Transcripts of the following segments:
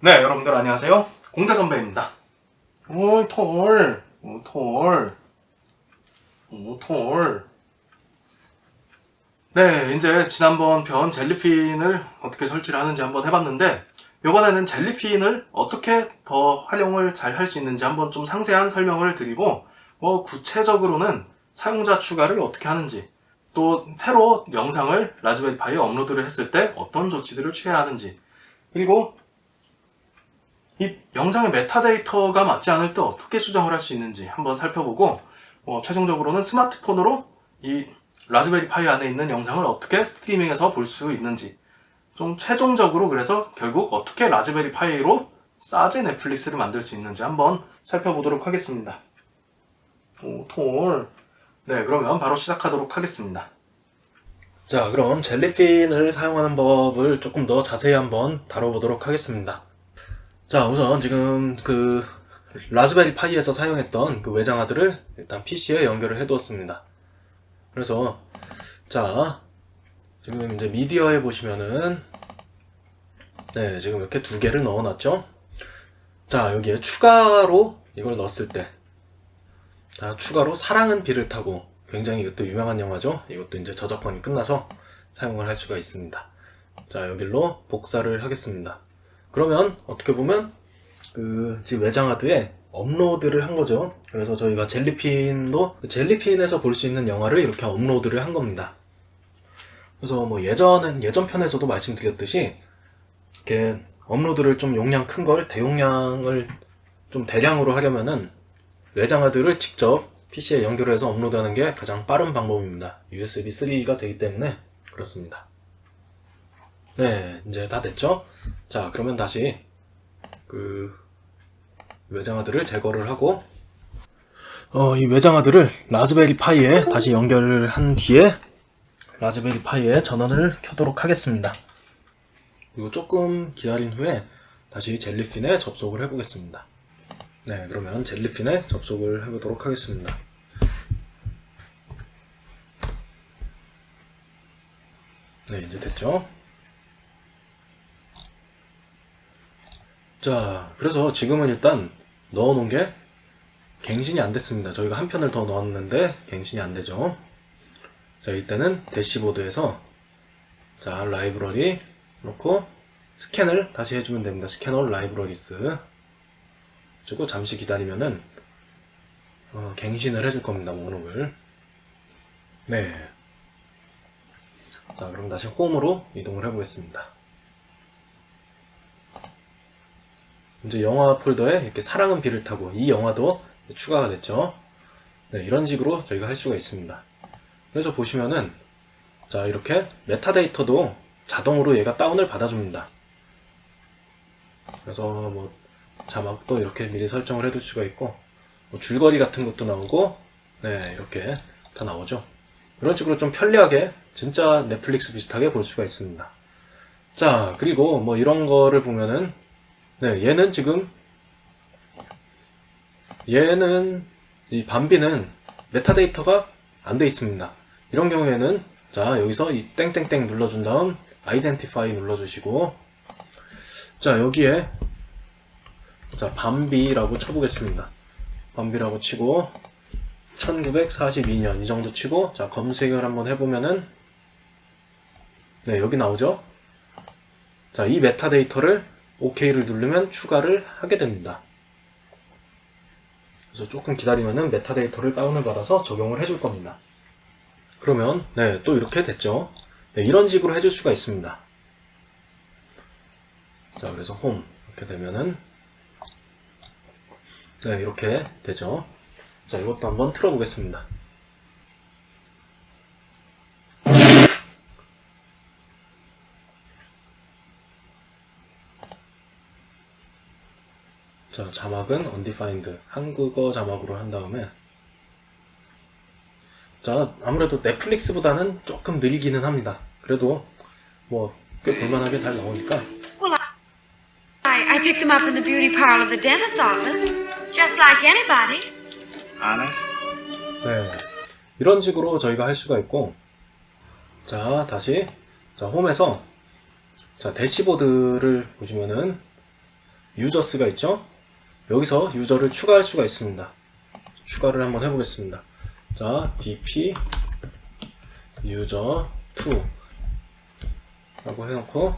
네, 여러분들 안녕하세요. 공대 선배입니다. 오, 톨. 오, 톨. 오, 톨. 네, 이제 지난번 편 젤리핀을 어떻게 설치를 하는지 한번 해봤는데, 이번에는 젤리핀을 어떻게 더 활용을 잘 할 수 있는지 한번 좀 상세한 설명을 드리고, 뭐, 구체적으로는 사용자 추가를 어떻게 하는지, 또 새로 영상을 라즈베리 파이에 업로드를 했을 때 어떤 조치들을 취해야 하는지, 그리고 이 영상의 메타데이터가 맞지 않을 때 어떻게 수정을 할 수 있는지 한번 살펴보고 어, 최종적으로는 스마트폰으로 이 라즈베리 파이 안에 있는 영상을 어떻게 스트리밍해서 볼 수 있는지 좀 최종적으로 그래서 결국 어떻게 라즈베리 파이로 싸제 넷플릭스를 만들 수 있는지 한번 살펴보도록 하겠습니다. 오, 톨. 네, 그러면 바로 시작하도록 하겠습니다. 자, 그럼 젤리핀을 사용하는 법을 조금 더 자세히 한번 다뤄보도록 하겠습니다. 자, 우선 지금 그 라즈베리 파이에서 사용했던 그 외장하드를 일단 PC에 연결을 해두었습니다. 그래서 자, 지금 이제 미디어에 보시면은 네, 지금 이렇게 두 개를 넣어놨죠? 자, 여기에 추가로 이걸 넣었을 때 자, 추가로 사랑은 비를 타고 굉장히 이것도 유명한 영화죠? 이것도 이제 저작권이 끝나서 사용을 할 수가 있습니다. 자, 여기로 복사를 하겠습니다. 그러면 어떻게 보면 그 지금 외장하드에 업로드를 한 거죠. 그래서 저희가 젤리핀도 그 젤리핀에서 볼 수 있는 영화를 이렇게 업로드를 한 겁니다. 그래서 뭐 예전엔 예전 편에서도 말씀드렸듯이 이렇게 업로드를 좀 용량 큰 걸 대용량을 좀 대량으로 하려면은 외장하드를 직접 PC에 연결해서 업로드하는 게 가장 빠른 방법입니다. USB 3가 되기 때문에 그렇습니다. 네, 이제 다 됐죠? 자, 그러면 다시 그 외장하드를 제거를 하고 어, 이 외장하드를 라즈베리 파이에 다시 연결을 한 뒤에 라즈베리 파이에 전원을 켜도록 하겠습니다. 그리고 조금 기다린 후에 다시 젤리핀에 접속을 해보겠습니다. 네, 그러면 젤리핀에 접속을 해보도록 하겠습니다. 네, 이제 됐죠? 자, 그래서 지금은 일단 넣어놓은 게 갱신이 안 됐습니다. 저희가 한 편을 더 넣었는데 갱신이 안 되죠. 자, 이때는 대시보드에서 자, 라이브러리 놓고 스캔을 다시 해주면 됩니다. 스캐너 라이브러리스. 그리고 잠시 기다리면은 어, 갱신을 해줄 겁니다. 목록을. 네. 자, 그럼 다시 홈으로 이동을 해보겠습니다. 이제 영화 폴더에 이렇게 사랑은 비를 타고 이 영화도 추가가 됐죠. 네, 이런 식으로 저희가 할 수가 있습니다. 그래서 보시면은 자 이렇게 메타데이터도 자동으로 얘가 다운을 받아줍니다. 그래서 뭐 자막도 이렇게 미리 설정을 해둘 수가 있고 뭐 줄거리 같은 것도 나오고 네 이렇게 다 나오죠. 이런 식으로 좀 편리하게 진짜 넷플릭스 비슷하게 볼 수가 있습니다. 자 그리고 뭐 이런 거를 보면은 네, 얘는 지금 얘는 이 밤비는 메타데이터가 안 돼 있습니다. 이런 경우에는 자 여기서 이 땡땡땡 눌러준 다음 아이덴티파이 눌러주시고 자 여기에 자 밤비라고 쳐보겠습니다. 밤비라고 치고 1942년 이 정도 치고 자 검색을 한번 해보면은 네 여기 나오죠. 자 이 메타데이터를 OK를 누르면 추가를 하게 됩니다. 그래서 조금 기다리면은 메타데이터를 다운을 받아서 적용을 해줄 겁니다. 그러면 네, 또 이렇게 됐죠. 네, 이런 식으로 해줄 수가 있습니다. 자, 그래서 홈 이렇게 되면은 네, 이렇게 되죠. 자, 이것도 한번 틀어보겠습니다. 자, 자막은 undefined 한국어 자막으로 한 다음에 자, 아무래도 넷플릭스보다는 조금 느리기는 합니다. 그래도 뭐 꽤 볼만하게 잘 나오니까 Well, I, I picked them up in the beauty parlor of the dentist office, just like anybody. Honest? 네. 이런 식으로 저희가 할 수가 있고 자, 다시 자, 홈에서 자, 대시보드를 보시면은 유저스가 있죠? 여기서 유저를 추가할 수가 있습니다. 추가를 한번 해보겠습니다. 자, dp 유저 2 라고 해놓고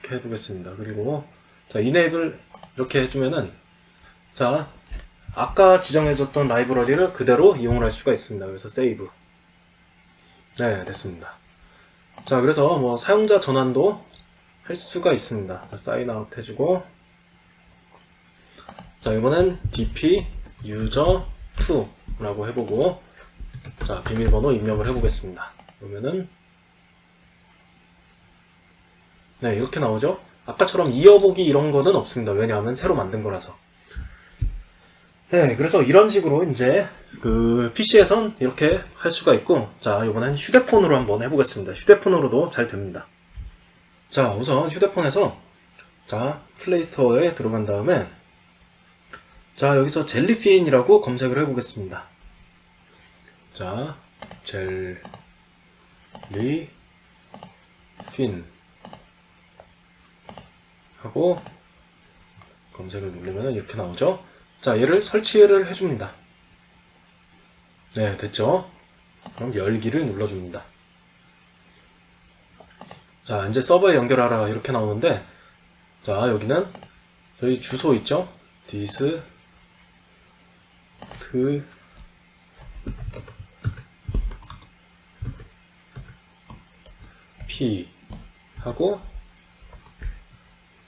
이렇게 해보겠습니다. 그리고 자, 이넥을 이렇게 해주면은 자, 아까 지정해줬던 라이브러리를 그대로 이용을 할 수가 있습니다. 그래서 세이브. 네, 됐습니다. 자, 그래서 뭐 사용자 전환도 할 수가 있습니다. 자, 사인 아웃 해주고 자, 이번엔 dp user 2라고 해보고 자, 비밀번호 입력을 해보겠습니다. 그러면은 네, 이렇게 나오죠? 아까처럼 이어보기 이런 거는 없습니다. 왜냐하면 새로 만든 거라서. 네, 그래서 이런 식으로 이제 그 PC에선 이렇게 할 수가 있고, 자, 이번엔 휴대폰으로 한번 해보겠습니다. 휴대폰으로도 잘 됩니다. 자, 우선 휴대폰에서 자, 플레이스토어에 들어간 다음에 자, 여기서 젤리핀이라고 검색을 해 보겠습니다. 자, 젤리핀 하고 검색을 누르면 이렇게 나오죠. 자, 얘를 설치를 해줍니다. 네, 됐죠? 그럼 열기를 눌러줍니다. 자, 이제 서버에 연결하라 이렇게 나오는데, 자, 여기는 저희 주소 있죠? 디스 트 p 하고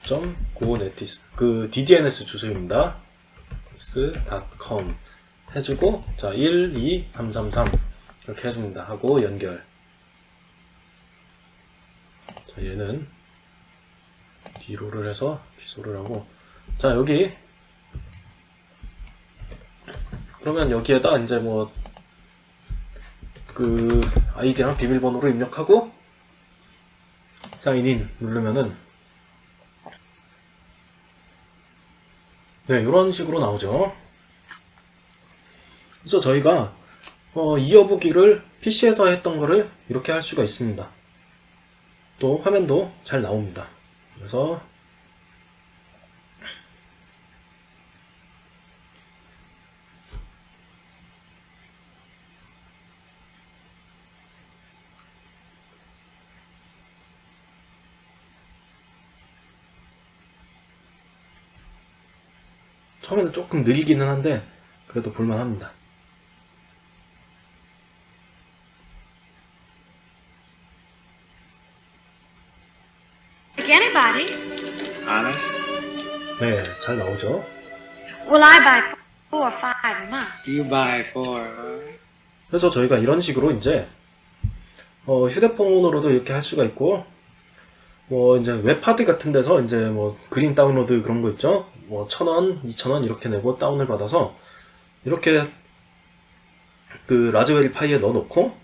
점 고네티스 그 ddns 주소입니다. s.com 해주고 자 1, 2, 3, 3, 3 이렇게 해줍니다. 하고 연결 자 얘는 D로를 해서 취소를 하고 자 여기 그러면 여기에다 이제 뭐 그 아이디랑 비밀번호를 입력하고 사인인 누르면은 네, 이런 식으로 나오죠. 그래서 저희가 어, 이어보기를 PC에서 했던 거를 이렇게 할 수가 있습니다. 또 화면도 잘 나옵니다. 그래서 처음에는 조금 느리기는 한데 그래도 볼만합니다. 잘 나오죠. Well, I buy four or five a month. You buy four. 그래서 저희가 이런 식으로 이제 어, 휴대폰으로도 이렇게 할 수가 있고 뭐 이제 웹하드 같은 데서 이제 뭐 그림 다운로드 그런 거 있죠. 뭐 천 원, 이천 원 이렇게 내고 다운을 받아서 이렇게 그 라즈베리 파이에 넣어놓고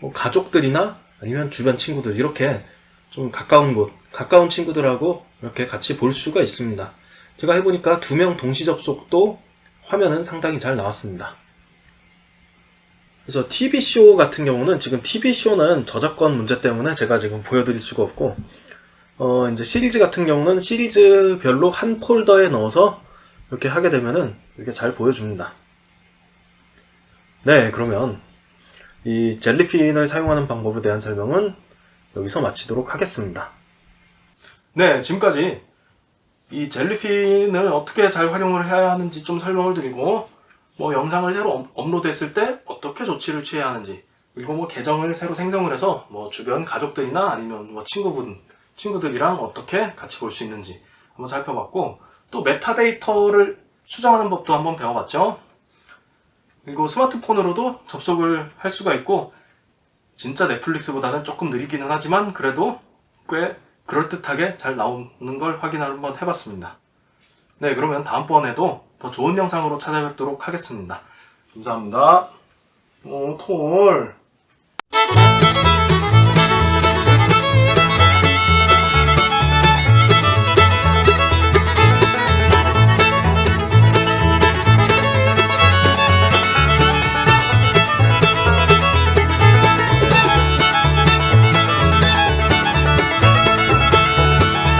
뭐 가족들이나 아니면 주변 친구들 이렇게 좀 가까운 곳, 가까운 친구들하고 이렇게 같이 볼 수가 있습니다. 제가 해보니까 두 명 동시 접속도 화면은 상당히 잘 나왔습니다. 그래서 TV쇼 같은 경우는 지금 TV쇼는 저작권 문제 때문에 제가 지금 보여드릴 수가 없고, 어, 이제 시리즈 같은 경우는 시리즈별로 한 폴더에 넣어서 이렇게 하게 되면은 이렇게 잘 보여줍니다. 네, 그러면 이 젤리핀을 사용하는 방법에 대한 설명은 여기서 마치도록 하겠습니다. 네, 지금까지 이 젤리핀을 어떻게 잘 활용을 해야 하는지 좀 설명을 드리고, 뭐 영상을 새로 업- 업로드했을 때 어떻게 조치를 취해야 하는지, 그리고 뭐 계정을 새로 생성을 해서 뭐 주변 가족들이나 아니면 뭐 친구분, 친구들이랑 어떻게 같이 볼 수 있는지 한번 살펴봤고, 또 메타데이터를 수정하는 법도 한번 배워봤죠. 그리고 스마트폰으로도 접속을 할 수가 있고, 진짜 넷플릭스보다는 조금 느리기는 하지만 그래도 꽤 그럴듯하게 잘 나오는 걸 확인을 한번 해봤습니다. 네, 그러면 다음번에도 더 좋은 영상으로 찾아뵙도록 하겠습니다. 감사합니다. 어, 오, 톨.